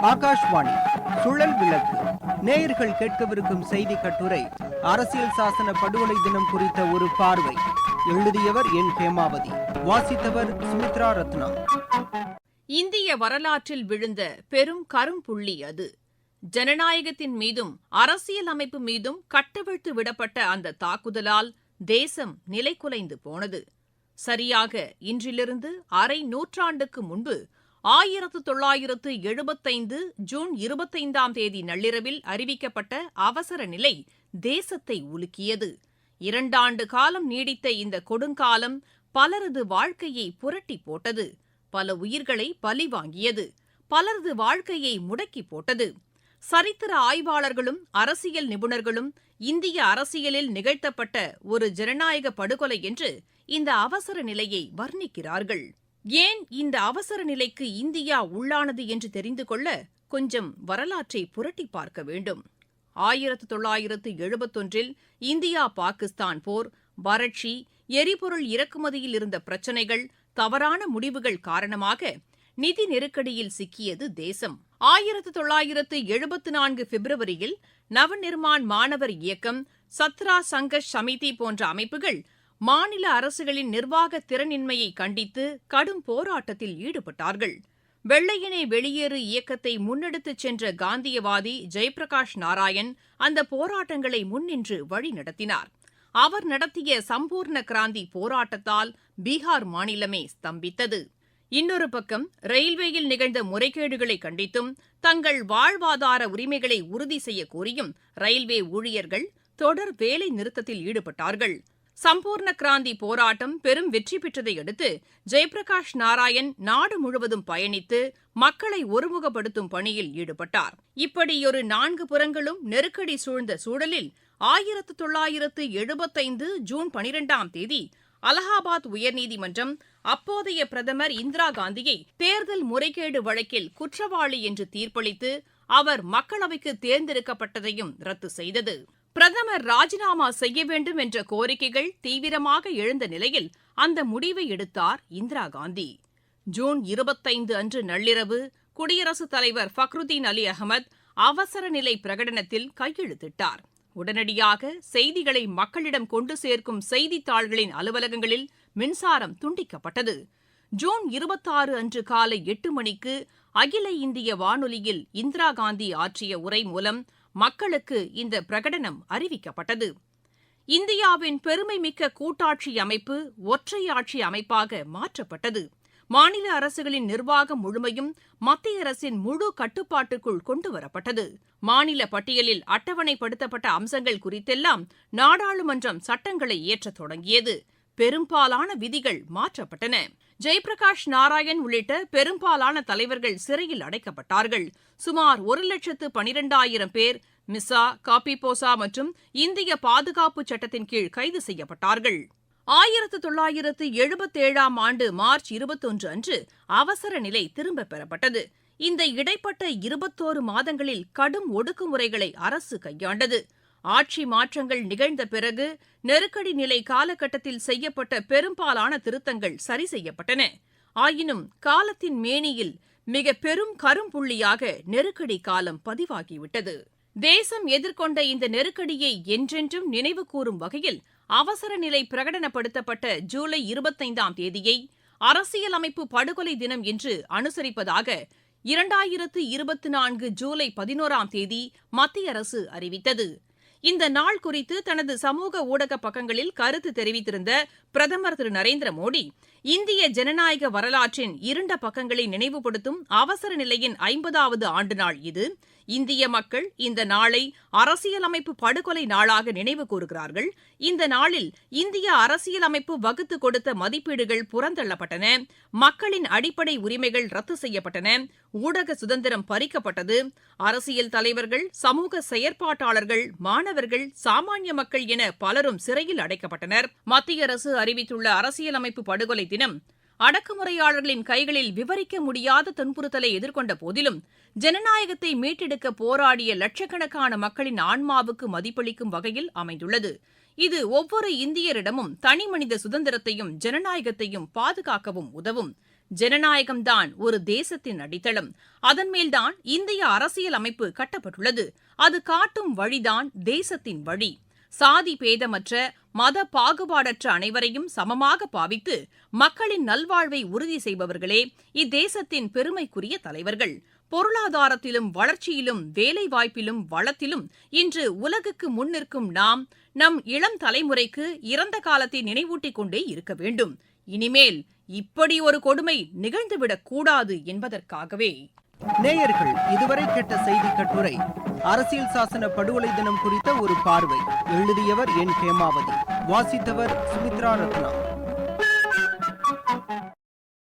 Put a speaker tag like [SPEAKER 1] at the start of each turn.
[SPEAKER 1] ஆகாஷ்வாணி சுழல் விளக்கு. நேயர்கள் கேட்கவிருக்கும் செய்தி கட்டுரை அரசியல் சாசன படுகொலை தினம் குறித்த ஒரு பார்வை. எழுதியவர் என். ஹேமாவதி. வாசித்தவர் சுமித்ரா ரத்னா.
[SPEAKER 2] இந்திய வரலாற்றில் விழுந்த பெரும் கரும்புள்ளி அது. ஜனநாயகத்தின் மீதும் அரசியல் அமைப்பு மீதும் கட்டவிழ்த்து விடப்பட்ட அந்த தாக்குதலால் தேசம் நிலைகுலைந்து போனது. சரியாக இன்றிலிருந்து அரை நூற்றாண்டுக்கு முன்பு ஆயிரத்து தொள்ளாயிரத்து எழுபத்தைந்து ஜூன் இருபத்தைந்தாம் தேதி நள்ளிரவில் அறிவிக்கப்பட்ட அவசர நிலை தேசத்தை உலுக்கியது. இரண்டாண்டு காலம் நீடித்த இந்த கொடுங்காலம் பலரது வாழ்க்கையை புரட்டி போட்டது. பல உயிர்களை பலி வாங்கியது. பலரது வாழ்க்கையை முடக்கி போட்டது. சரித்திர ஆய்வாளர்களும் அரசியல் நிபுணர்களும் இந்திய அரசியலில் நிகழ்த்தப்பட்ட ஒரு ஜனநாயக படுகொலை என்று இந்த அவசர நிலையை வர்ணிக்கிறார்கள். ஏன் இந்த அவசர நிலைக்கு இந்தியா உள்ளானது என்று தெரிந்து கொள்ள கொஞ்சம் வரலாற்றை புரட்டி பார்க்க வேண்டும். ஆயிரத்து தொள்ளாயிரத்து எழுபத்தொன்றில் இந்தியா பாகிஸ்தான் போர் வறட்சி எரிபொருள் இறக்குமதியில் இருந்த பிரச்சினைகள் தவறான முடிவுகள் காரணமாக நிதி நெருக்கடியில் சிக்கியது தேசம். ஆயிரத்து தொள்ளாயிரத்து எழுபத்து நான்கு பிப்ரவரியில் நவநிர்மாண் மாணவர் இயக்கம் சத்ரா சங்கஷ் சமிதி போன்ற அமைப்புகள் மாநில அரசுகளின் நிர்வாக திறனின்மையை கண்டித்து கடும் போராட்டத்தில் ஈடுபட்டார்கள். வெள்ளையனே வெளியேறு இயக்கத்தை முன்னெடுத்துச் சென்ற காந்தியவாதி ஜெயபிரகாஷ் நாராயண் அந்த போராட்டங்களை முன்னின்று வழிநடத்தினார். அவர் நடத்திய சம்பூர்ண கிராந்தி போராட்டத்தால் பீகார் மாநிலமே ஸ்தம்பித்தது. இன்னொரு பக்கம் ரயில்வேயில் நிகழ்ந்த முறைகேடுகளை கண்டித்தும் தங்கள் வாழ்வாதார உரிமைகளை உறுதி செய்ய கோரியும் ரயில்வே ஊழியர்கள் தொடர் வேலை நிறுத்தத்தில் ஈடுபட்டார்கள். சம்பூர்ண கிராந்தி போராட்டம் பெரும் வெற்றி பெற்றதையடுத்து ஜெயபிரகாஷ் நாராயண் நாடு முழுவதும் பயணித்து மக்களை ஒருமுகப்படுத்தும் பணியில் ஈடுபட்டார். இப்படியொரு நான்கு புறங்களும் நெருக்கடி சூழ்ந்த சூழலில் ஆயிரத்து தொள்ளாயிரத்து எழுபத்தைந்து ஜூன் பனிரெண்டாம் தேதி அலகாபாத் உயர்நீதிமன்றம் அப்போதைய பிரதமர் இந்திரா காந்தியை தேர்தல் முறைகேடு வழக்கில் குற்றவாளி என்று தீர்ப்பளித்து அவர் மக்களவைக்கு தேர்ந்தெடுக்கப்பட்டதையும் ரத்து செய்தது. பிரதமர் ராஜினாமா செய்ய வேண்டும் என்ற கோரிக்கைகள் தீவிரமாக எழுந்த நிலையில் அந்த முடிவை எடுத்தார் இந்திரா காந்தி. ஜூன் இருபத்தைந்து அன்று நள்ளிரவு குடியரசுத் தலைவர் ஃபக்ருதீன் அலி அகமது அவசர நிலை பிரகடனத்தில் கையெழுத்திட்டார். உடனடியாக செய்திகளை மக்களிடம் கொண்டு சேர்க்கும் செய்தித்தாள்களின் அலுவலகங்களில் மின்சாரம் துண்டிக்கப்பட்டது. ஜூன் இருபத்தாறு அன்று காலை எட்டு மணிக்கு அகில இந்திய வானொலியில் இந்திரா காந்தி ஆற்றிய உரை மூலம் மக்களுக்கு இந்த பிரகடனம் அறிவிக்கப்பட்டது. இந்தியாவின் பெருமைமிக்க கூட்டாட்சி அமைப்பு ஒற்றையாட்சி அமைப்பாக மாற்றப்பட்டது. மாநில அரசுகளின் நிர்வாகம் முழுமையும் மத்திய அரசின் முழு கட்டுப்பாட்டுக்குள் கொண்டுவரப்பட்டது. மாநில பட்டியலில் அட்டவணைப்படுத்தப்பட்ட அம்சங்கள் குறித்தெல்லாம் நாடாளுமன்றம் சட்டங்களை இயற்றத் தொடங்கியது. பெரும்பாலான விதிகள் மாற்றப்பட்டன. ஜெயபிரகாஷ் நாராயண் உள்ளிட்ட பெரும்பாலான தலைவர்கள் சிறையில் அடைக்கப்பட்டார்கள். சுமார் ஒரு லட்சத்து பனிரெண்டாயிரம் பேர் மிசா காபிபோசா மற்றும் இந்திய பாதுகாப்பு சட்டத்தின் கீழ் கைது செய்யப்பட்டார்கள். ஆயிரத்து தொள்ளாயிரத்து எழுபத்தேழாம் ஆண்டு மார்ச் இருபத்தொன்று அன்று அவசர நிலை திரும்பப் பெறப்பட்டது. இந்த இடைப்பட்ட இருபத்தோரு மாதங்களில் கடும் ஒடுக்குமுறைகளை அரசு கையாண்டது. ஆட்சி மாற்றங்கள் நிகழ்ந்த பிறகு நெருக்கடி நிலை காலகட்டத்தில் செய்யப்பட்ட பெரும்பாலான திருத்தங்கள் சரி செய்யப்பட்டன. ஆயினும் காலத்தின் மேனியில் மிக பெரும் கரும்புள்ளியாக நெருக்கடி காலம் பதிவாகிவிட்டது. தேசம் எதிர்கொண்ட இந்த நெருக்கடியை என்றென்றும் நினைவு கூறும் வகையில் அவசர நிலை பிரகடனப்படுத்தப்பட்ட ஜூலை இருபத்தைந்தாம் தேதியை அரசியலமைப்பு படுகொலை தினம் என்று அனுசரிப்பதாக இரண்டாயிரத்து இருபத்தி நான்கு ஜூலை பதினோராம் தேதி மத்திய அரசு அறிவித்தது. இந்த நாள் குறித்து தனது சமூக ஊடக பக்கங்களில் கருத்து தெரிவித்திருந்த பிரதமர் திரு நரேந்திர மோடி இந்திய ஜனநாயக வரலாற்றின் இருண்ட பக்கங்களை நினைவுபடுத்தும் அவசர நிலையின் ஐம்பதாவது ஆண்டு நாள் இது. இந்திய மக்கள் இந்த நாளை அரசியலமைப்பு படுகொலை நாளாக நினைவு கூறுகிறார்கள். இந்த நாளில் இந்திய அரசியலமைப்பு வகுத்து கொடுத்த மதிப்பீடுகள் புறந்தள்ளப்பட்டன. மக்களின் அடிப்படை உரிமைகள் ரத்து செய்யப்பட்டன. ஊடக சுதந்திரம் பறிக்கப்பட்டது. அரசியல் தலைவர்கள் சமூக செயற்பாட்டாளர்கள் மாணவர்கள் சாமானிய மக்கள் என பலரும் சிறையில் அடைக்கப்பட்டனர். மத்திய அரசு அறிவித்துள்ள அரசியலமைப்பு படுகொலை தினம் அடக்குமுறையாளர்களின் கைகளில் விவரிக்க முடியாத துன்புறுத்தலை எதிர்கொண்ட போதிலும் ஜனநாயகத்தை மீட்டெடுக்க போராடிய லட்சக்கணக்கான மக்களின் ஆன்மாவுக்கு மதிப்பளிக்கும் வகையில் அமைந்துள்ளது. இது ஒவ்வொரு இந்தியரிடமும் தனிமனித சுதந்திரத்தையும் ஜனநாயகத்தையும் பாதுகாக்கவும் உதவும். ஜனநாயகம்தான் ஒரு தேசத்தின் அடித்தளம். அதன்மேல்தான் இந்திய அரசியல் அமைப்பு கட்டப்பட்டுள்ளது. அது காட்டும் வழிதான் தேசத்தின் வழி. சாதி பேதமற்ற மத பாகுபாடற்ற அனைவரையும் சமமாக பாவித்து மக்களின் நல்வாழ்வை உறுதி செய்பவர்களே இத்தேசத்தின் பெருமைக்குரிய தலைவர்கள். பொருளாதாரத்திலும் வளர்ச்சியிலும் வேலைவாய்ப்பிலும் வளத்திலும் இன்று உலகுக்கு முன்னிற்கும் நாம் நம் இளம் தலைமுறைக்கு இறந்த காலத்தை நினைவூட்டிக் கொண்டே இருக்க வேண்டும். இனிமேல் இப்படி ஒரு கொடுமை நிகழ்ந்துவிடக் கூடாது என்பதற்காகவே.
[SPEAKER 1] நேயர்கள் இதுவரை கேட்ட செய்தி கட்டுரை அரசியல் சாசன படுகொலை தினம் குறித்த ஒரு பார்வை எழுதியவர் என் ஹேமாவதி வாசித்தவர் சுமித்ரா ரத்னா.